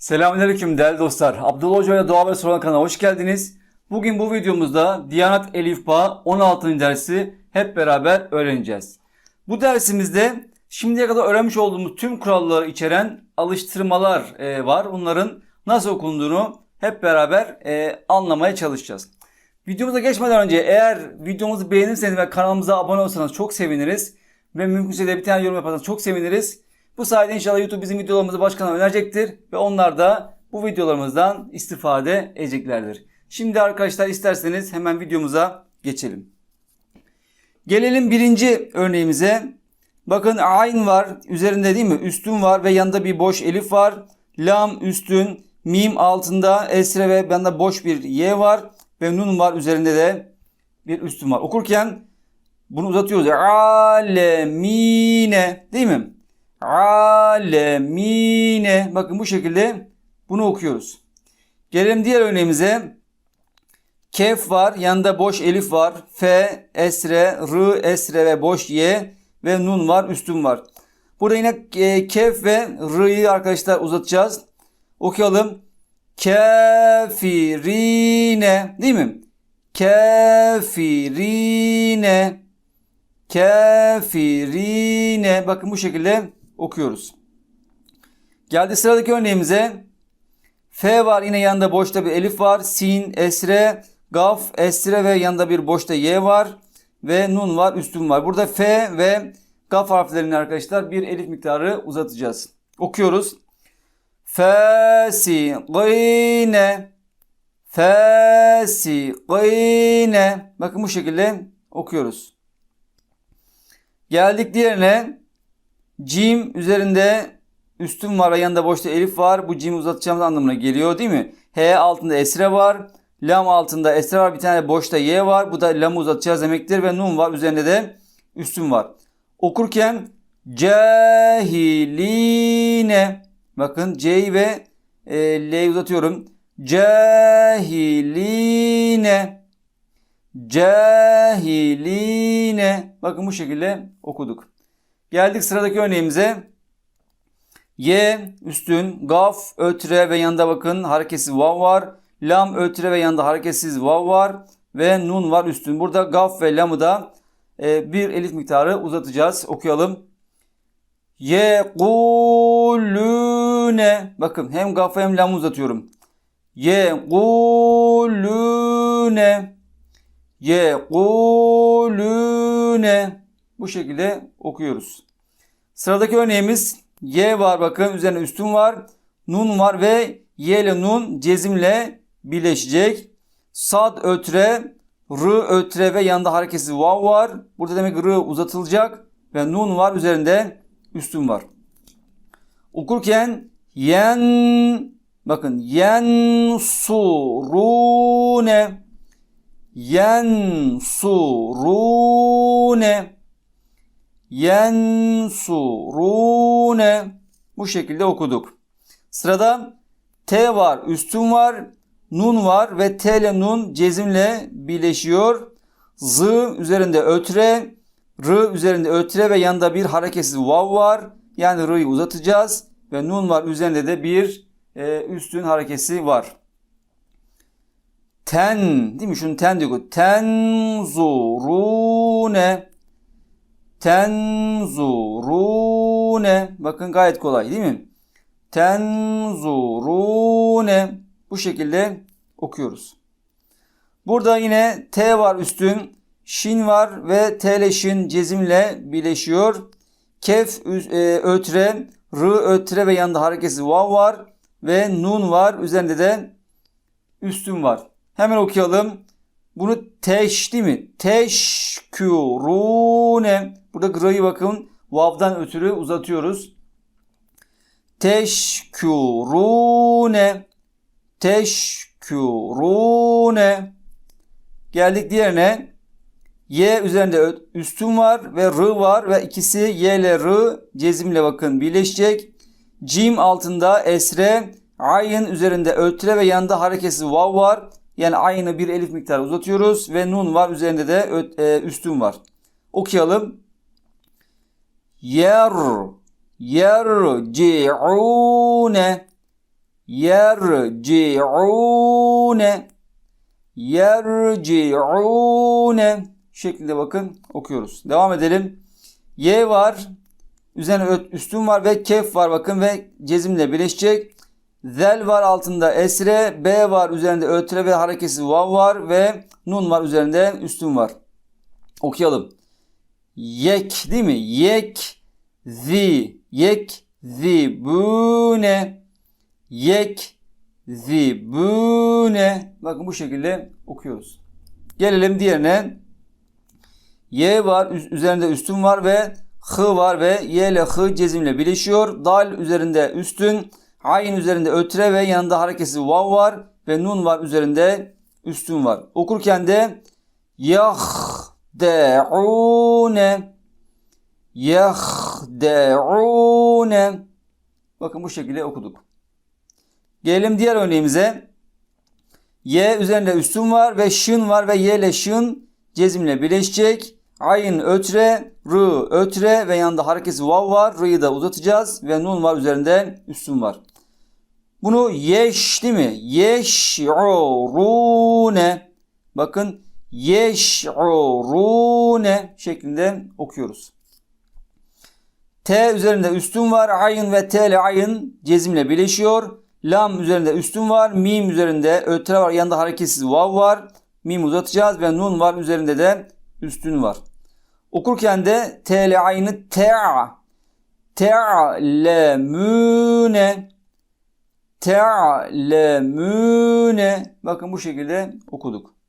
Selamünaleyküm değerli dostlar. Abdullah Hoca ile Doğa ve Soran kanalına hoş geldiniz. Bugün bu videomuzda Diyanat Elif Bağ 16. dersi hep beraber öğreneceğiz. Bu dersimizde şimdiye kadar öğrenmiş olduğumuz tüm kuralları içeren alıştırmalar e, var. Bunların nasıl okunduğunu hep beraber e, anlamaya çalışacağız. Videomuza geçmeden önce eğer videomuzu beğenirseniz ve kanalımıza abone olursanız çok seviniriz. Ve mümkünse de bir tane yorum yaparsanız çok seviniriz. Bu sayede inşallah YouTube bizim videolarımızı başkana önerecektir. Ve onlar da bu videolarımızdan istifade edeceklerdir. Şimdi arkadaşlar isterseniz hemen videomuza geçelim. Gelelim birinci örneğimize. Bakın ayn var üzerinde değil mi? Üstün var ve yanında bir boş elif var. Lam üstün, mim altında esre ve yanında boş bir y var. Ve nun var üzerinde de bir üstün var. Okurken bunu uzatıyoruz. Alemine değil mi? Alemine. Bakın bu şekilde bunu okuyoruz. Gelelim diğer örneğimize. Kef var. Yanında boş elif var. F, esre, r, esre ve boş y ve nun var. Üstün var. Burada yine e, kef ve r'yı arkadaşlar uzatacağız. Okuyalım. Kefirine. Değil mi? Kefirine. Kefirine. Bakın bu şekilde okuyoruz. Geldi sıradaki örneğimize. F var yine yanında boşta bir elif var. Sin, esre, gaf, esre ve yanında bir boşta y var. Ve nun var, üstün var. Burada F ve gaf harflerini arkadaşlar bir elif miktarı uzatacağız. Okuyoruz. Fasiqine Fasiqine Bakın bu şekilde okuyoruz. Geldik diğerine. Cim üzerinde üstün var yanında boşta elif var. Bu cimi uzatacağımız anlamına geliyor değil mi? H altında esre var. Lam altında esre var. Bir tane boşta y var. Bu da lamı uzatacağız demektir. Ve nun var. Üzerinde de üstün var. Okurken cahiline bakın C ve e, L'yi uzatıyorum. Cahiline Cahiline Bakın bu şekilde okuduk. Geldik sıradaki örneğimize. Y üstün, gaf, ötre ve yanında bakın hareketsiz vav var. Lam, ötre ve yanında hareketsiz vav var. Ve nun var üstün. Burada gaf ve lamı da e, bir elif miktarı uzatacağız. Okuyalım. Yekulune. Bakın hem gaf hem lamı uzatıyorum. Yekulune. Yekulune. Bu şekilde okuyoruz. Sıradaki örneğimiz Y var bakın üzerine üstün var. Nun var ve Y ile nun cezimle birleşecek. Sad ötre, R ötre ve yanında hareketsiz vav var. Burada demek R uzatılacak ve nun var üzerinde üstün var. Okurken yen bakın yen surune yen surune yensurune bu şekilde okuduk. Sırada T var, üstün var, nun var ve T ile nun cezimle birleşiyor. Z üzerinde ötre, R üzerinde ötre ve yanında bir hareketsiz vav var. Yani R'yı uzatacağız ve nun var üzerinde de bir e, üstün harekesi var. Ten değil mi? Şunu ten diyor. Tenzurune Tenzurune. Bakın gayet kolay değil mi? Tenzurune. Bu şekilde okuyoruz. Burada yine T var üstün. Şin var ve T ile şin cezimle birleşiyor. Kef e, ötre, R ötre ve yanında hareketsiz vav var. Ve nun var. Üzerinde de üstün var. Hemen okuyalım. Bunu teş değil mi? Teşkürune. Burada gırayı bakın vav'dan ötürü uzatıyoruz. Teşkürune. Teşkürune. Geldik diğerine. Y üzerinde üstün var ve R var ve ikisi Y ile R cezimle bakın birleşecek. Cim altında esre, ayın üzerinde ötre ve yanında hareketsiz vav var. Yani aynı bir elif miktarı uzatıyoruz ve nun var üzerinde de e, üstün var. Okuyalım. Yer yerci'une Yerci'une Yerci'une şeklinde bakın okuyoruz. Devam edelim. Y var. Üzerine üstün var ve kef var bakın ve cezimle birleşecek. Zel var altında esre, B var üzerinde ötre ve hareketsiz vav var ve nun var üzerinde üstün var. Okuyalım. Yek değil mi? Yek zi yek zibune yek zibune bakın bu şekilde okuyoruz. Gelelim diğerine. Y var üz- üzerinde üstün var ve H var ve Y ile H cezimle birleşiyor. Dal üzerinde üstün, Ayn üzerinde ötre ve yanında hareketsiz vav var ve nun var üzerinde üstün var. Okurken de yahde'une yahde'une Bakın bu şekilde okuduk. Gelelim diğer örneğimize. Y üzerinde üstün var ve şın var ve Y ile şın cezimle birleşecek. Ayın ötre, rı ötre ve yanında hareketsiz vav var. R'yı da uzatacağız ve nun var üzerinde üstün var. Bunu yeş değil mi? Yeş'urune. Bakın yeş'urune şeklinde okuyoruz. T üzerinde üstün var. Ayın ve T ile ayın cezimle birleşiyor. Lam üzerinde üstün var. Mim üzerinde ötre var. Yanında hareketsiz vav var. Mim uzatacağız ve nun var. Üzerinde de üstün var. Okurken de T ile ayını te'a te'lemüne te'lemüne bakın bu şekilde okuduk.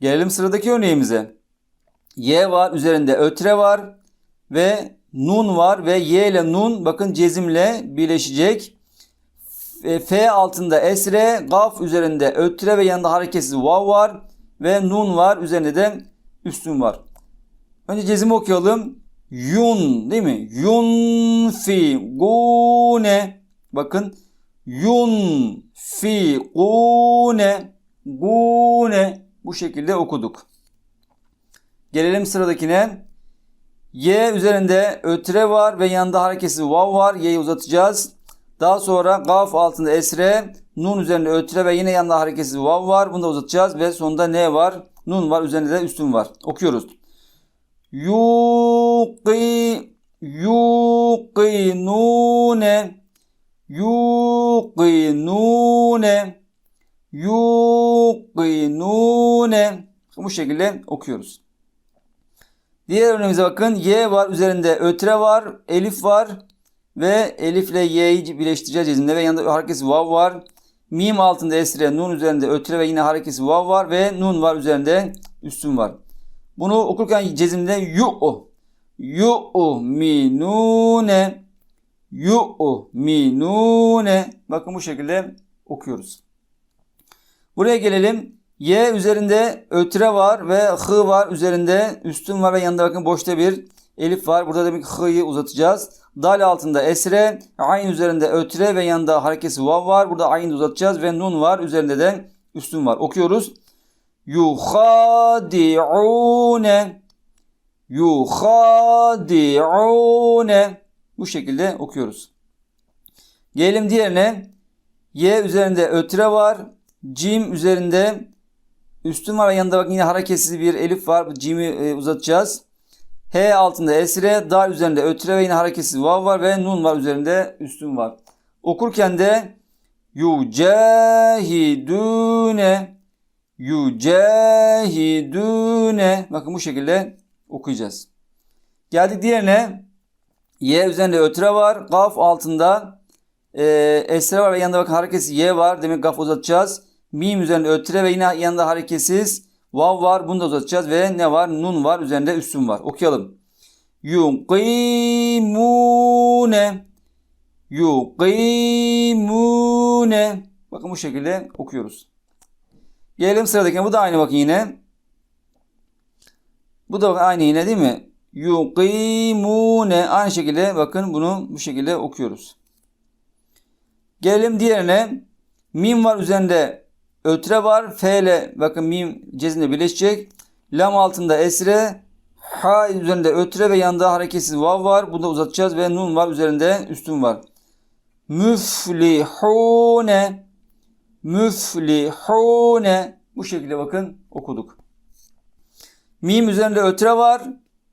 Gelelim sıradaki örneğimize. Y var üzerinde ötre var ve nun var ve Y ile nun bakın cezimle birleşecek. F- altında esre, gaf üzerinde ötre ve yanında hareketsiz vav var ve nun var üzerinde de üstün var. Önce cezimi okuyalım. Yun değil mi? Yun fi gune. Bakın. Yun fi gune. Gune. Bu şekilde okuduk. Gelelim sıradakine. Y üzerinde ötre var ve yanında hareketsiz vav var. Y'yi uzatacağız. Daha sonra gaf altında esre, nun üzerinde ötre ve yine yanında hareketsiz vav var. Bunu da uzatacağız ve sonunda ne var? Nun var. Üzerinde de üstün var. Okuyoruz. Yuqi yuqinune yuqinune yuqinune bu şekilde okuyoruz. Diğer örneğimize bakın. Y var üzerinde ötre var, elif var ve elif ile y'yi birleştireceğiz cezimde ve yanında hareketsiz vav var. Mim altında esre, nun üzerinde ötre ve yine hareketsiz vav var ve nun var üzerinde üstün var. Bunu okurken cezimde yu yu minune yu minune bakın bu şekilde okuyoruz. Buraya gelelim. Y üzerinde ötre var ve H var üzerinde üstün var ve yanında bakın boşta bir elif var. Burada demek H'yı uzatacağız. Dal altında esre, ayn üzerinde ötre ve yanında hareketsiz vav var. Burada ayn uzatacağız ve nun var. Üzerinde de üstün var. Okuyoruz. Yuhadi'une Yuhadi'une Bu şekilde okuyoruz. Gelelim diğerine. Y üzerinde ötre var. Cim üzerinde üstün var yanında bak yine hareketsiz bir elif var. Cim'i e, uzatacağız. H altında esre, dal üzerinde ötre ve yine hareketsiz vav var ve nun var üzerinde üstün var. Okurken de yücehidüne yücehidüne bakın bu şekilde okuyacağız. Geldik diğerine. Y üzerinde ötre var. Gaf altında e, esre var ve yanında bakın hareketsiz Y var. Demek gaf uzatacağız. Mim üzerinde ötre ve yine yanında hareketsiz vav var. Bunu da uzatacağız ve ne var? Nun var. Üzerinde üstün var. Okuyalım. Yuqimune Yuqimune Bakın bu şekilde okuyoruz. Gelelim sıradakine. Bu da aynı bakın yine. Bu da aynı yine değil mi? Yuqimune aynı şekilde bakın bunu bu şekilde okuyoruz. Gelelim diğerine. Mim var üzerinde ötre var. F ile bakın mim cezimle birleşecek. Lam altında esre. Ha üzerinde ötre ve yanında hareketsiz vav var. Bunu da uzatacağız ve nun var üzerinde üstün var. müflihune müflihune bu şekilde bakın okuduk. Mim üzerinde ötre var.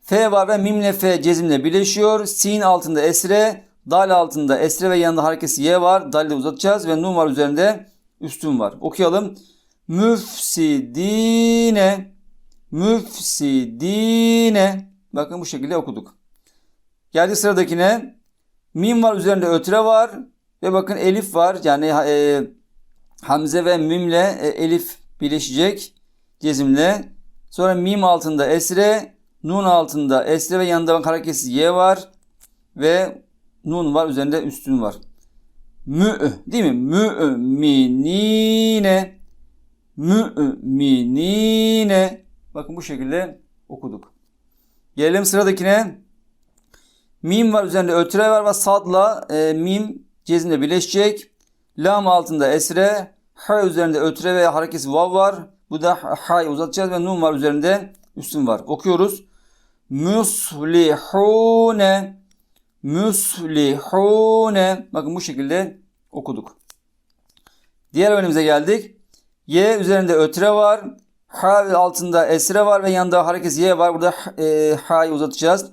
F var ve mimle F cezimle birleşiyor. Sin altında esre, dal altında esre ve yanında harekesi Y var. Dal'i uzatacağız ve nun var üzerinde üstün var. Okuyalım. Müfsidine müfsidine bakın bu şekilde okuduk. Geldi sıradakine. Mim var üzerinde ötre var ve bakın elif var. Yani e, hamze ve mimle e, elif birleşecek cezimle. Sonra mim altında esre, nun altında esre ve yanında hareketsiz y var ve nun var üzerinde üstün var. Mü değil mi? Müminine müminine bakın bu şekilde okuduk. Gelelim sıradakine. Mim var üzerinde ötre var ve sadla e, mim cezimle birleşecek. Lam altında esre, ha üzerinde ötre ve harekesi vav var. Bu da ha'yı uzatacağız ve nun var üzerinde üstün var. Okuyoruz. Muslihune Muslihune Bakın bu şekilde okuduk. Diğer örneğimize geldik. Y üzerinde ötre var. Ha altında esre var ve yanında harekesi Y var. Burada e, ha'yı uzatacağız.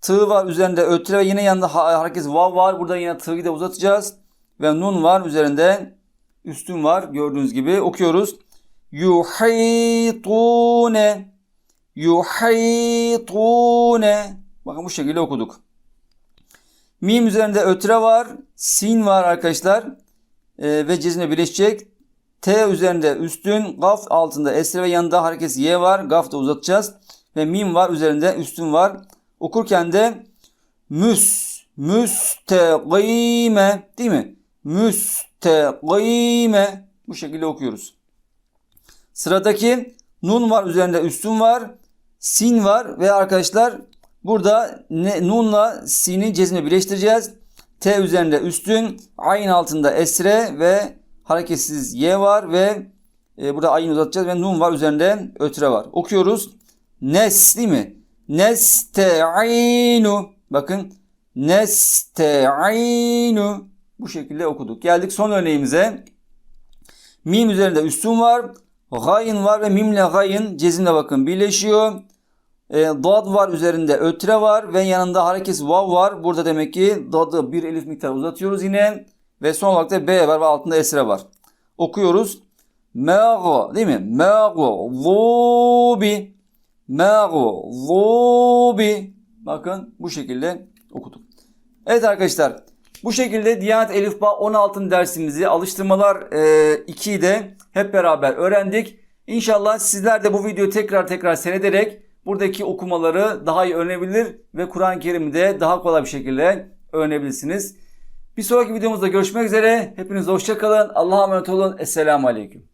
Tı var üzerinde ötre ve yine yanında ha, harekesi vav var. Burada yine tı'yı da uzatacağız. Ve nun var üzerinde üstün var. Gördüğünüz gibi okuyoruz. Yuhitune Yuhitune Bakın bu şekilde okuduk. Mim üzerinde ötre var. Sin var arkadaşlar. Ee, ve cezimle birleşecek. T üzerinde üstün. Gaf altında esre ve yanında harekesi Y var. Gaf da uzatacağız. Ve mim var üzerinde üstün var. Okurken de müs müstegime değil mi? Müstegime bu şekilde okuyoruz. Sıradaki nun var üzerinde üstün var. Sin var ve arkadaşlar burada ne, nunla sinin cezmini birleştireceğiz. T üzerinde üstün, ayn altında esre ve hareketsiz y var ve e, burada ayın uzatacağız ve nun var üzerinde ötre var. Okuyoruz. Nes değil mi? Neste'inu. Bakın. Neste'inu. Bu şekilde okuduk. Geldik son örneğimize. Mim üzerinde üstün var. Gayn var ve mimle gayn cezimle bakın birleşiyor. E, dad var üzerinde ötre var ve yanında harekesi vav var. Burada demek ki dadı bir elif miktar uzatıyoruz yine. Ve son olarak da B var ve altında esre var. Okuyoruz. Mağ değil mi? Mağlubi Mağlubi Bakın bu şekilde okuduk. Evet arkadaşlar bu şekilde Diyanet Elifba 16. dersimizi alıştırmalar 2'yi de hep beraber öğrendik. İnşallah sizler de bu videoyu tekrar tekrar seyrederek buradaki okumaları daha iyi öğrenebilir ve Kur'an-ı Kerim'i de daha kolay bir şekilde öğrenebilirsiniz. Bir sonraki videomuzda görüşmek üzere. Hepinize hoşçakalın. Allah'a emanet olun. Esselamu Aleyküm.